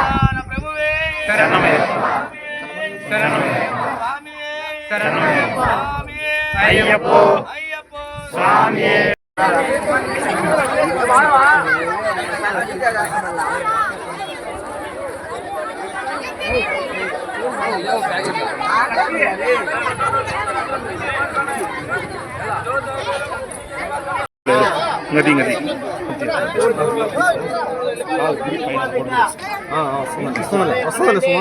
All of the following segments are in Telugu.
ప్రాణ ప్రభువే స్వామియే స్వామియే అయ్యప్పో అయ్యప్పో స్వామియే ngadi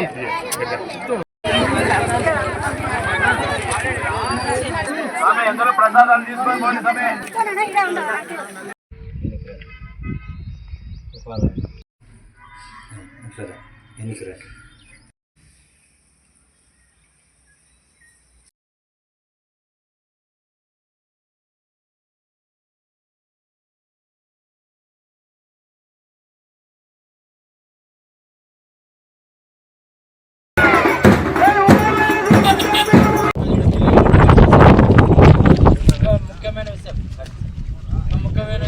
అందరూ ప్రసాదాలు తీసుకొని పోండి సరే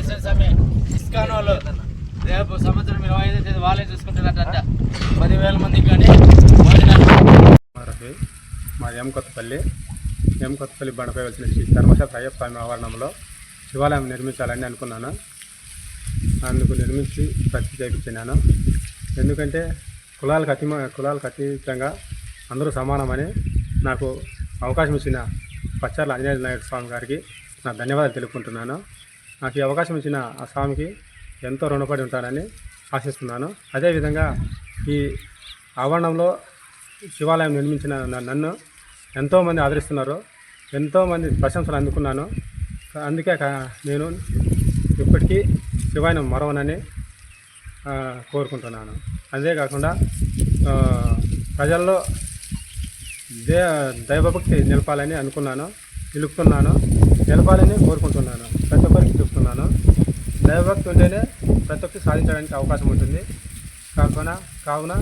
ముఖ్యమైన విషయం స్వామి ఇస్కాన్ వాళ్ళు రేపు సంవత్సరం ఇరవై ఐదో తేదీ వాళ్ళే చూసుకుంటున్నారట పదివేల మందికి కానీ మా ఎం కొత్తపల్లి ఎం కొత్తపల్లి బండపై వచ్చిన శ్రీ ధర్మశాస్త్ర అయ్యప్ప స్వామి ఆవరణంలో శివాలయం నిర్మించాలని అనుకున్నాను. అందుకు నిర్మించి ప్రతి చేయించినాను ఎందుకంటే కులాలకు అతి కులాలకు అతీతంగా అందరూ సమానమని నాకు అవకాశం ఇచ్చిన పచ్చార్ల ఆంజనేయ నాయుడు స్వామి గారికి నా ధన్యవాదాలు తెలుపుకుంటున్నాను. నాకు ఈ అవకాశం ఇచ్చిన ఆ స్వామికి ఎంతో రుణపడి ఉంటానని ఆశిస్తున్నాను. అదేవిధంగా ఈ ఆవరణంలో శివాలయం నిర్మించిన నన్ను ఎంతోమంది ఆదరిస్తున్నారు ఎంతోమంది ప్రశంసలు అందుకున్నాను. అందుకే కా- నేను ఇప్పటికీ శివాయనం మరవనని కోరుకుంటున్నాను. అంతేకాకుండా ప్రజల్లో దే దైవభక్తి నిలపాలని అనుకున్నాను నిలుపుతున్నాను నిలపాలని కోరుకుంటున్నాను. ప్రతి దైవభక్తి ఉంటేనే ప్రతి ఒక్కటి సాధించడానికి అవకాశం ఉంటుంది. కావున కావున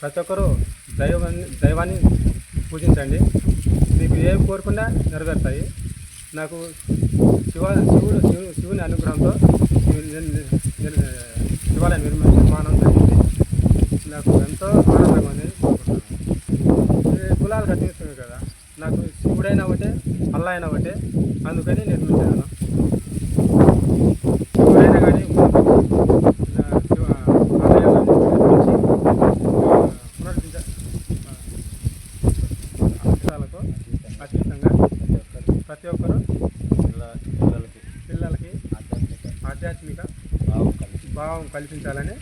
ప్రతి ఒక్కరూ దైవాన్ని దైవాన్ని పూజించండి. మీకు ఏం కోరుకున్నా నెరవేరుతాయి. నాకు శివ శివుడు శివుడు శివుని అనుగ్రహంతో శివాలయం నిర్మించ నిర్మాణం జరిగింది నాకు ఎంతో ఆనందంగా ఉంది. కులాలు ఈ కదా. నాకు శివుడైనా ఒకటే అల్లా అయినా ఒకటే. అందుకని నిర్మించాను శివుడైనా కానీ ఆ, శివ ఆలయాలను నిర్మించి ఆ, పునరుద్ధరించ ఆ, అంశాలకు అతీతంగా ప్రతి ఒక్కరూ పిల్లలకి ఆధ్యాత్మిక భావం కల్పించాలని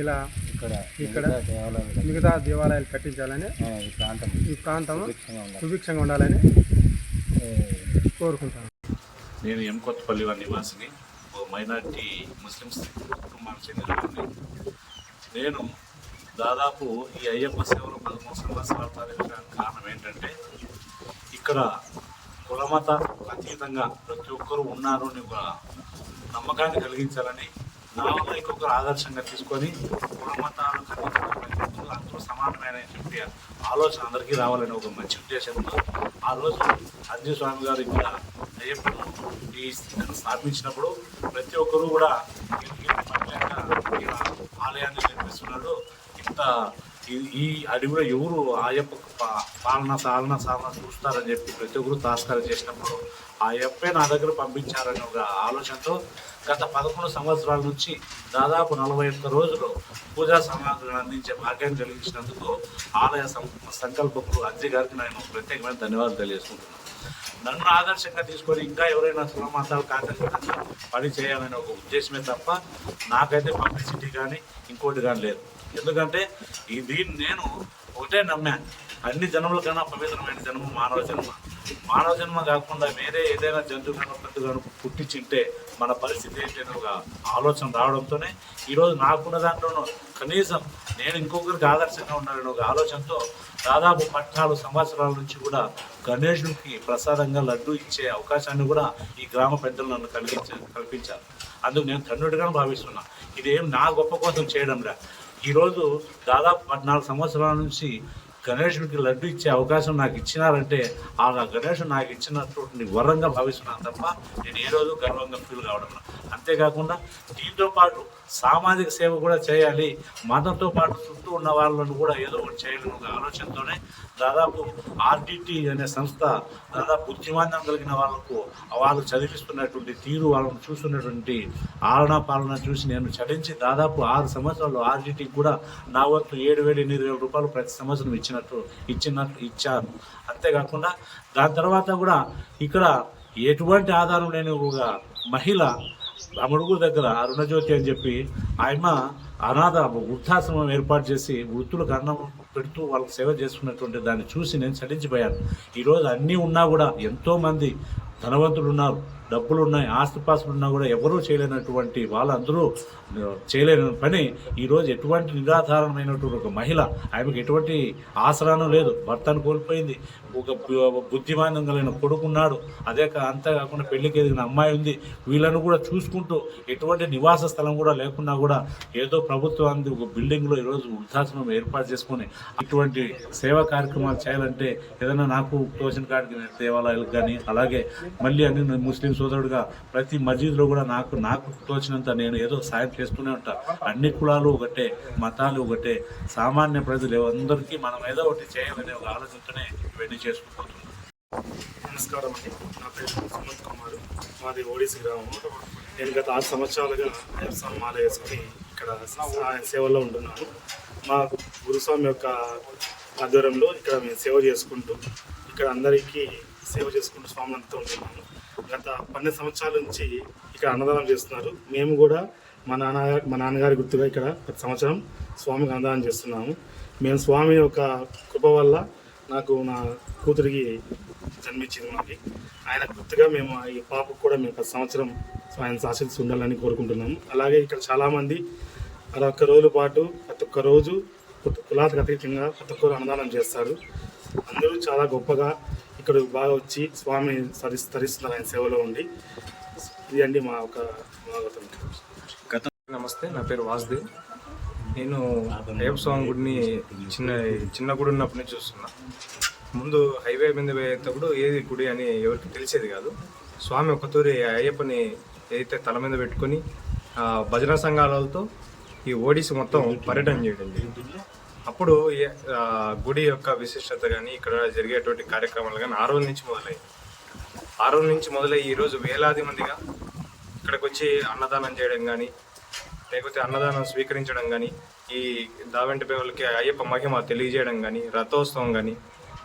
ఇలా ఇక్కడ మిగతా దేవాలయాలు కట్టించాలని ఈ ప్రాంతం సుభిక్షంగా ఉండాలని కోరుకుంటాను. నేను ఎం కొత్తపల్లి వారి నివాసిని ఓ మైనార్టీ ముస్లిమ్స్ కుటుంబానికి చెందినవాడిని నేను దాదాపు ఈ అయ్యప్ప సేవలు పదమూడు సంవత్సరాలు పాటించడానికి కారణం ఏంటంటే ఇక్కడ కులమత అతీతంగా ప్రతి ఒక్కరూ ఉన్నారు అని ఒక నమ్మకాన్ని కలిగించాలని నా వల్ల ఇంకొకరు ఆదర్శంగా తీసుకొని కులమతాలు అతీతంగా అందరూ సమానమైన ఆలోచన అందరికీ రావాలని ఒక మంచి ఉద్దేశంతో ఆ రోజు అంజీ స్వామి గారు ఇక్కడ అయ్యప్పను ఈ స్థితిని స్థాపించినప్పుడు ప్రతి ఒక్కరూ కూడా ఆలయాన్ని నిర్మిస్తున్నాడు ఇంత ఈ- ఈ అడవిలో ఎవరు ఆయప్ప పా- పాలన సాలన సాలన చూస్తారని చెప్పి ప్రతి ఒక్కరు తాస్కారం చేసినప్పుడు ఆ అప్పే నా దగ్గర పంపించారనే ఒక ఆలోచనతో గత పదకొండు సంవత్సరాల నుంచి దాదాపు నలభై ఒక్క రోజులు పూజా సమాధులను అందించే భాగ్యాన్ని కలిగించినందుకు ఆలయ సం- సంకల్పకులు అజ్జి గారికి నేను ప్రత్యేకమైన ధన్యవాదాలు తెలియజేసుకుంటున్నాను. నన్ను ఆదర్శంగా తీసుకొని ఇంకా ఎవరైనా కులమతాలు కాకుండా పని చేయాలనే ఒక ఉద్దేశమే తప్ప నాకైతే పబ్లిసిటీ కానీ ఇంకోటి కానీ లేదు. ఎందుకంటే ఈ దీన్ని నేను ఒకటే నమ్మాను. అన్ని జన్మల కన్నా పవిత్రమైన జన్మ మానవ జన్మ. మానవ జన్మ కాకుండా వేరే ఏదైనా జంతువు కనుక ప్రతి కన్నా పుట్టించింటే మన పరిస్థితి ఏంటి ఒక ఆలోచన రావడంతోనే ఈరోజు నాకున్న దాంట్లోనూ కనీసం నేను ఇంకొకరికి ఆదర్శంగా ఉండాలని ఒక ఆలోచనతో దాదాపు పద్నాలుగు సంవత్సరాల నుంచి కూడా గణేశునికి ప్రసాదంగా లడ్డు ఇచ్చే అవకాశాన్ని కూడా ఈ గ్రామ పెద్దలు నన్ను కలిగించ కల్పించారు. అందుకు నేను తండ్రిగా భావిస్తున్నా. ఇదేం నా గొప్ప కోసం చేయడం రా ఈరోజు దాదాపు పద్నాలుగు సంవత్సరాల నుంచి గణేషునికి లడ్డు ఇచ్చే అవకాశం నాకు ఇచ్చినారంటే ఆ గణేషుడు నాకు ఇచ్చినటువంటి వరంగా భావిస్తున్నాను తప్ప నేను ఏ రోజు గర్వంగా ఫీల్ కావడం అంతేకాకుండా దీంతో పాటు సామాజిక సేవ కూడా చేయాలి. మతంతో పాటు చుట్టూ ఉన్న వాళ్ళను కూడా ఏదో ఒకటి చేయాలి ఒక ఆలోచనతోనే దాదాపు ఆర్డిటి అనే సంస్థ దాదాపు బుద్ధిమాంద్యం కలిగిన వాళ్ళకు వాళ్ళు చదివిస్తున్నటువంటి తీరు వాళ్ళని చూస్తున్నటువంటి ఆలన పాలన చూసి నేను చలించి దాదాపు ఆరు సంవత్సరాలు ఆర్డిటికి కూడా నా వంతు ఏడు వేల ఎనిమిది వేల రూపాయలు ప్రతి సంవత్సరం ఇచ్చినట్టు ఇచ్చినట్టు ఇచ్చారు. అంతేకాకుండా దాని తర్వాత కూడా ఇక్కడ ఎటువంటి ఆధారం లేని ఒక మహిళ అమడుగు దగ్గర అరుణజ్యోతి అని చెప్పి ఆయన అనాథ వృద్ధాశ్రమం ఏర్పాటు చేసి వృద్ధులకు అన్నం పెడుతూ వాళ్ళకి సేవ చేసుకున్నటువంటి దాన్ని చూసి నేను చలించిపోయాను. ఈరోజు అన్నీ ఉన్నా కూడా ఎంతోమంది ధనవంతులు ఉన్నారు. డబ్బులు ఉన్నాయి ఆస్తిపాస్తులు ఉన్నా కూడా ఎవరూ చేయలేనటువంటి వాళ్ళందరూ చేయలేని పని. ఈరోజు ఎటువంటి నిరాధారమైనటువంటి ఒక మహిళ ఆమెకు ఎటువంటి ఆసరానం లేదు. భర్తను కోల్పోయింది. ఒక బుద్ధిమానం కలిగిన కొడుకున్నాడు. అదే కా- అంతేకాకుండా పెళ్ళికి ఎదిగిన అమ్మాయి ఉంది. వీళ్ళను కూడా చూసుకుంటూ ఎటువంటి నివాస స్థలం కూడా లేకున్నా కూడా ఏదో ప్రభుత్వానికి ఒక బిల్డింగ్లో ఈరోజు వృద్ధాశ్రమం ఏర్పాటు చేసుకొని ఇటువంటి సేవా కార్యక్రమాలు చేయాలంటే ఏదైనా నాకు తోచిన కాడికి దేవాలయాలకు కానీ అలాగే మళ్ళీ అన్ని ముస్లిం సోదరుడుగా ప్రతి మసీదులో కూడా నాకు నాకు తోచినంత నేను ఏదో సాయం చేస్తూనే ఉంటా. అన్ని కులాలు ఒకటే మతాలు ఒకటే. సామాన్య ప్రజలు అందరికీ మనం ఏదో ఒకటి చేయాలనే ఒక ఆలోచనతోనే ఇవన్నీ చేసుకుంటున్నాం నమస్కారం అండి. నా పేరు సుమంత్ కుమార్. మాది ఓడిసి గ్రామం. నేను గత ఆరు సంవత్సరాలుగా వ్యవసాయ మాల వేసుకుని ఇక్కడ సహాయ సేవలో ఉంటున్నాను. మా గురుస్వామి యొక్క ఆధ్వర్యంలో ఇక్కడ మేము సేవ చేసుకుంటూ ఇక్కడ అందరికీ సేవ చేసుకుంటూ స్వాములంతా ఉంటున్నాము. గత పన్నెండు సంవత్సరాల నుంచి ఇక్కడ అన్నదానం చేస్తున్నారు. మేము కూడా మా నాన్నగారు మా నాన్నగారి గుర్తుగా ఇక్కడ ప్రతి సంవత్సరం స్వామికి అన్నదానం చేస్తున్నాము. మేము స్వామి యొక్క కృప వల్ల నాకు నా కూతురికి జన్మించింది మాకి ఆయన గుర్తుగా మేము ఈ పాపకు కూడా మేము ప్రతి సంవత్సరం ఆయన ఆశీస్సు ఉండాలని కోరుకుంటున్నాము. అలాగే ఇక్కడ చాలామంది అలా ఒక్క రోజుల పాటు ప్రతి ఒక్క రోజు కొత్త కులాలకు అతీతంగా ప్రతి ఒక్కరు అన్నదానం చేస్తారు. అందరూ చాలా గొప్పగా ఇక్కడ బాగా వచ్చి స్వామి తరి తరిస్తున్నారు ఆయన సేవలో ఉండి ఇది అండి మా ఒక భాగవతం నమస్తే నా పేరు వాసుదేవ్. నేను అయ్యప్ప స్వామి గుడిని చిన్న చిన్న గుడి ఉన్నప్పటి నుంచి చూస్తున్నా. ముందు హైవే మీద పోయేటప్పుడు ఏది గుడి అని ఎవరికి తెలిసేది కాదు. స్వామి ఒకతూరి అయ్యప్పని ఏదైతే తల మీద పెట్టుకొని భజన సంఘాలతో ఈ ఓడిసి మొత్తం పర్యటన చేయడం జరిగింది. అప్పుడు గుడి యొక్క విశిష్టత కానీ ఇక్కడ జరిగేటువంటి కార్యక్రమాలు కానీ ఆ రోజు నుంచి మొదలయ్యాయి. ఆ రోజు నుంచి మొదలై ఈరోజు వేలాది మందిగా ఇక్కడికి వచ్చి అన్నదానం చేయడం కానీ లేకపోతే అన్నదానం స్వీకరించడం కానీ ఈ దావెంటి పేవులకి అయ్యప్ప మహిమ తెలియజేయడం కానీ రథోత్సవం కానీ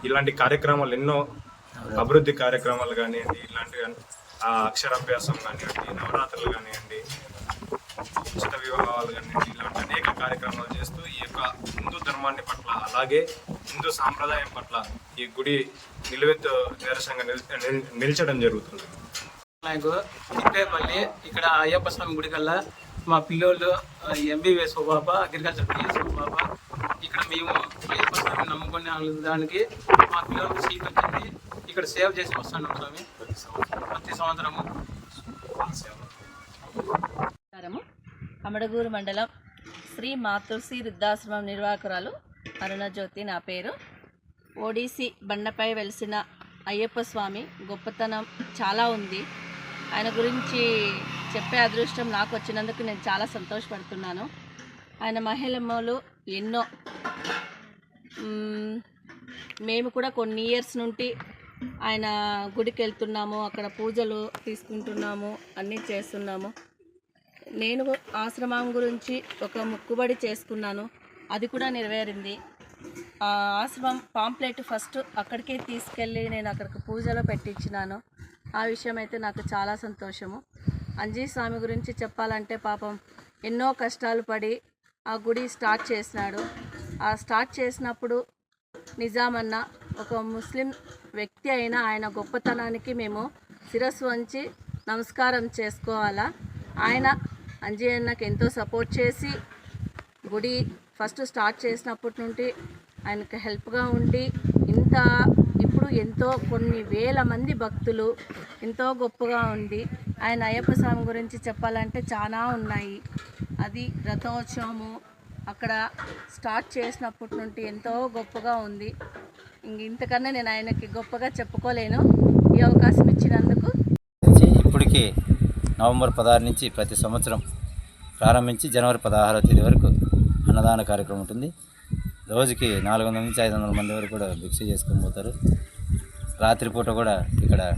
ఇలాంటి కార్యక్రమాలు ఎన్నో అభివృద్ధి కార్యక్రమాలు కానివ్వండి ఇలాంటివి అక్షరాభ్యాసం కానివ్వండి నవరాత్రులు కానివ్వండి ఉచిత వివాహాలు కానివ్వండి ఇలాంటి అనేక కార్యక్రమాలు చేస్తూ ఈ యొక్క ధర్మాన్ని పట్ల అలాగే హిందూ సాంప్రదాయం పట్ల ఈ గుడి నిలువెత్తు నిరసంగా నిల్- నిల్- నిల్చడం జరుగుతుంది. నాకు తిప్పేపల్లి ఇక్కడ అయ్యప్ప స్వామి గుడి కల్లా మా పిల్లోళ్ళు ఎంబీబీఎస్ ఓ అగ్రికల్చర్ పిఎస్ ఓ పాప ఇక్కడ మేము అయ్యప్ప స్వామి నమ్ముకునే దానికి మా పిల్లలకు సీట్ వచ్చింది ఇక్కడ సేవ్ చేసి వస్తున్నాం స్వామి. ప్రతి సంవత్సరము. అమడగూరు మండలం శ్రీ మాతృశ్రీ వృద్ధాశ్రమం నిర్వాహకురాలు అరుణజ్యోతి నా పేరు. ఓడిసి బండపై వెలిసిన అయ్యప్ప స్వామి గొప్పతనం చాలా ఉంది. ఆయన గురించి చెప్పే అదృష్టం నాకు వచ్చినందుకు నేను చాలా సంతోషపడుతున్నాను. ఆయన మహిళమ్మలు ఎన్నో. మేము కూడా కొన్ని ఇయర్స్ నుండి ఆయన గుడికి వెళ్తున్నాము అక్కడ పూజలు తీసుకుంటున్నాము అన్నీ చేస్తున్నాము. నేను ఆశ్రమం గురించి ఒక ముక్కుబడి చేసుకున్నాను. అది కూడా నెరవేరింది. ఆ ఆశ్రమం పాంప్లెట్ ఫస్ట్ అక్కడికే తీసుకెళ్ళి నేను అక్కడికి పూజలో పెట్టించినాను. ఆ విషయం అయితే నాకు చాలా సంతోషము. అంజీ స్వామి గురించి చెప్పాలంటే పాపం ఎన్నో కష్టాలు పడి ఆ గుడి స్టార్ట్ చేసినాడు. ఆ స్టార్ట్ చేసినప్పుడు నిజామన్న ఒక ముస్లిం వ్యక్తి అయిన ఆయన గొప్పతనానికి మేము శిరస్సు వంచి నమస్కారం చేసుకోవాలా? ఆయన అంజయ్య నాకు ఎంతో సపోర్ట్ చేసి గుడి ఫస్ట్ స్టార్ట్ చేసినప్పటి నుండి ఆయనకు హెల్ప్గా ఉండి ఇంత ఇప్పుడు ఎంతో కొన్ని వేల మంది భక్తులు ఎంతో గొప్పగా ఉంది ఆయన అయ్యప్ప స్వామి గురించి చెప్పాలంటే చాలా ఉన్నాయి. అది రథోత్సవము అక్కడ స్టార్ట్ చేసినప్పటి నుండి ఎంతో గొప్పగా ఉంది. ఇంక ఇంతకన్నా నేను ఆయనకి గొప్పగా చెప్పుకోలేను. ఈ అవకాశం ఇచ్చినందుకు ఇప్పటికీ నవంబర్ పదహారు నుంచి ప్రతి సంవత్సరం ప్రారంభించి జనవరి పదహారవ తేదీ వరకు అన్నదాన కార్యక్రమం ఉంటుంది. రోజుకి నాలుగు వందల నుంచి ఐదు వందల మంది వరకు కూడా భిక్ష చేసుకొని పోతారు. రాత్రిపూట కూడా ఇక్కడ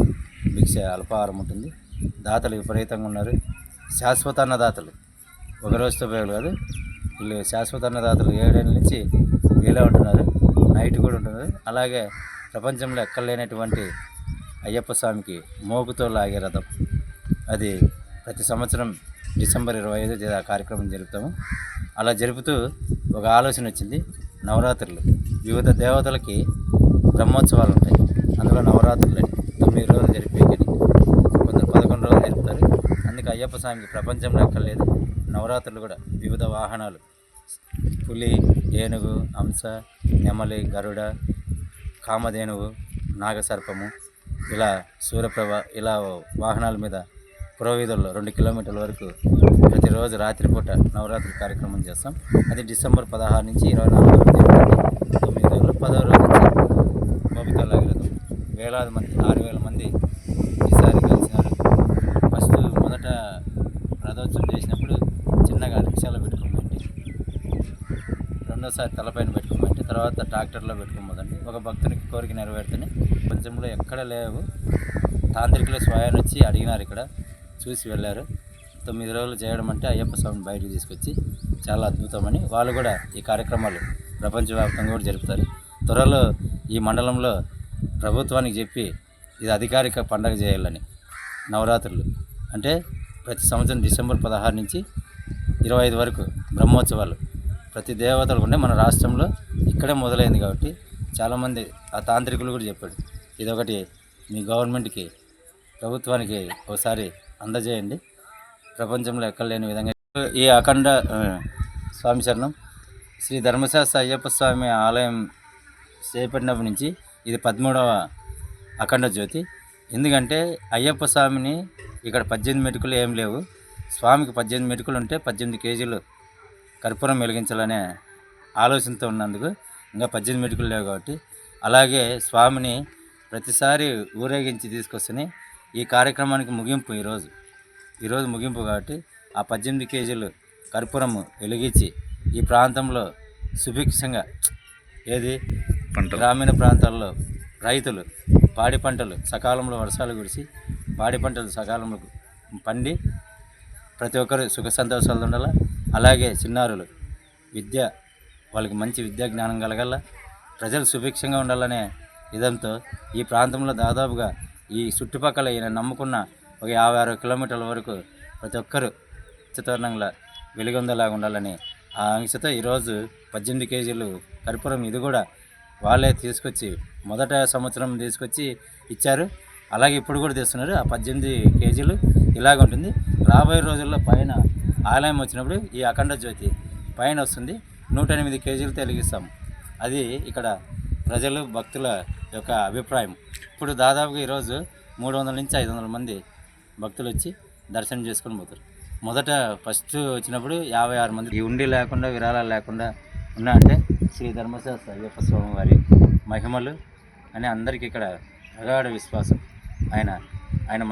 భిక్ష అల్పాహారం ఉంటుంది. దాతలు విపరీతంగా ఉన్నారు. శాశ్వత అన్నదాతలు. ఒక రోజుతో ఉపయోగాలు కాదు. వీళ్ళు శాశ్వత అన్నదాతలు ఏడేళ్ళ నుంచి వీళ్ళే ఉంటున్నారు. నైట్ కూడా ఉంటున్నారు. అలాగే ప్రపంచంలో ఎక్కడ లేనటువంటి అయ్యప్ప స్వామికి మోగుతో లాగే రథం. అది ప్రతి సంవత్సరం డిసెంబర్ ఇరవై ఐదో తేదీ ఆ కార్యక్రమం జరుపుతాము. అలా జరుపుతూ ఒక ఆలోచన వచ్చింది. నవరాత్రులు. వివిధ దేవతలకి బ్రహ్మోత్సవాలు ఉంటాయి. అందులో నవరాత్రులు తొమ్మిది రోజులు జరిపేకని కొందరు పదకొండు రోజులు జరుపుతారు. అందుకే అయ్యప్ప స్వామికి ప్రపంచంలో ఎక్కర్లేదు. నవరాత్రులు కూడా వివిధ వాహనాలు. పులి ఏనుగు హంస నెమలి గరుడ కామధేనువు నాగసర్పము ఇలా సూర్యప్రభ ఇలా వాహనాల మీద పురోవీధుల్లో రెండు కిలోమీటర్ల వరకు ప్రతిరోజు రాత్రిపూట నవరాత్రి కార్యక్రమం చేస్తాం. అది డిసెంబర్ పదహారు నుంచి ఇరవై నాలుగు వరకు జరుగుతుంది. తొమ్మిది రోజులు పదో రోజు నుంచి లాగిరథం వేలాది మంది ఆరు వేల మంది ఈసారి కలిసినారు. ఫస్ట్ మొదట రథోత్సవం చేసినప్పుడు చిన్నగా రిక్షాలో పెట్టుకోమండి రెండోసారి తలపైన పెట్టుకోమండి తర్వాత ట్రాక్టర్లో పెట్టుకోమోదండి ఒక భక్తునికి కోరిక నెరవేరుతూనే ప్రపంచంలో ఎక్కడ లేవు. తాంత్రికులు స్వయాన్ని వచ్చి అడిగినారు ఇక్కడ. చూసి వెళ్ళారు. తొమ్మిది రోజులు చేయడం అంటే అయ్యప్ప స్వామిని బయటకు తీసుకొచ్చి చాలా అద్భుతమని వాళ్ళు కూడా ఈ కార్యక్రమాలు ప్రపంచవ్యాప్తంగా కూడా జరుపుతారు. త్వరలో ఈ మండలంలో ప్రభుత్వానికి చెప్పి ఇది అధికారిక పండగ చేయాలని నవరాత్రులు. అంటే ప్రతి సంవత్సరం డిసెంబర్ పదహారు నుంచి ఇరవై ఐదు వరకు బ్రహ్మోత్సవాలు. ప్రతి దేవతలు ఉండే మన రాష్ట్రంలో ఇక్కడే మొదలైంది కాబట్టి చాలామంది ఆ తాంత్రికులు కూడా చెప్పాడు ఇదొకటి మీ గవర్నమెంట్కి ప్రభుత్వానికి ఒకసారి అందజేయండి. ప్రపంచంలో ఎక్కడ లేని విధంగా ఈ అఖండ స్వామి శరణం శ్రీ ధర్మశాస్త్ర అయ్యప్ప స్వామి ఆలయం చేపట్టినప్పటి నుంచి ఇది పదమూడవ అఖండ జ్యోతి. ఎందుకంటే అయ్యప్ప స్వామిని ఇక్కడ పద్దెనిమిది మెటుకులు ఏం లేవు. స్వామికి పద్దెనిమిది మెటుకులు ఉంటే పద్దెనిమిది కేజీలు కర్పూరం వెలిగించాలనే ఆలోచనతో ఉన్నందుకు ఇంకా పద్దెనిమిది మెటుకులు లేవు కాబట్టి అలాగే స్వామిని ప్రతిసారి ఊరేగించి తీసుకొస్తని ఈ కార్యక్రమానికి ముగింపు ఈరోజు. ఈరోజు ముగింపు కాబట్టి ఆ పద్దెనిమిది కేజీలు కర్పూరము వెలిగించి ఈ ప్రాంతంలో సుభిక్షంగా ఏది? గ్రామీణ ప్రాంతాల్లో రైతులు పాడి పంటలు సకాలంలో వర్షాలు కురిసి పాడి పంటలు సకాలంలో పండి ప్రతి ఒక్కరు సుఖ సంతోషాలు ఉండాలి? అలాగే చిన్నారులు విద్య వాళ్ళకి మంచి విద్యా జ్ఞానం కలగల ప్రజలు సుభిక్షంగా ఉండాలనే విధంతో ఈ ప్రాంతంలో దాదాపుగా ఈ చుట్టుపక్కల ఈయన నమ్ముకున్న ఒక యాభై అరవై కిలోమీటర్ల వరకు ప్రతి ఒక్కరు చిత్తారణంగా వెలుగొందలాగా ఉండాలని ఆ ఆంక్షతో ఈరోజు పద్దెనిమిది కేజీలు కర్పూరం ఇది కూడా వాళ్ళే తీసుకొచ్చి మొదట సంవత్సరం తీసుకొచ్చి ఇచ్చారు. అలాగే ఇప్పుడు కూడా తెస్తున్నారు. ఆ పద్దెనిమిది కేజీలు ఇలాగ ఉంటుంది. రాబోయే రోజుల్లో పైన ఆలయం వచ్చినప్పుడు ఈ అఖండ జ్యోతి పైన వస్తుంది. నూట ఎనిమిది కేజీలు వెలిగిస్తాం. అది ఇక్కడ ప్రజలు భక్తుల యొక్క అభిప్రాయం. ఇప్పుడు దాదాపుగా ఈరోజు మూడు వందల నుంచి ఐదు వందల మంది భక్తులు వచ్చి దర్శనం చేసుకొని పోతారు. మొదట ఫస్ట్ వచ్చినప్పుడు యాభై ఆరు మంది. ఈ ఉండి లేకుండా విరాళాలు లేకుండా ఉన్నా అంటే శ్రీ ధర్మశాస్త్ర అయ్యప్ప స్వామి వారి మహిమలు అని అందరికీ ఇక్కడ ప్రగాఢ విశ్వాసం. ఆయన ఆయన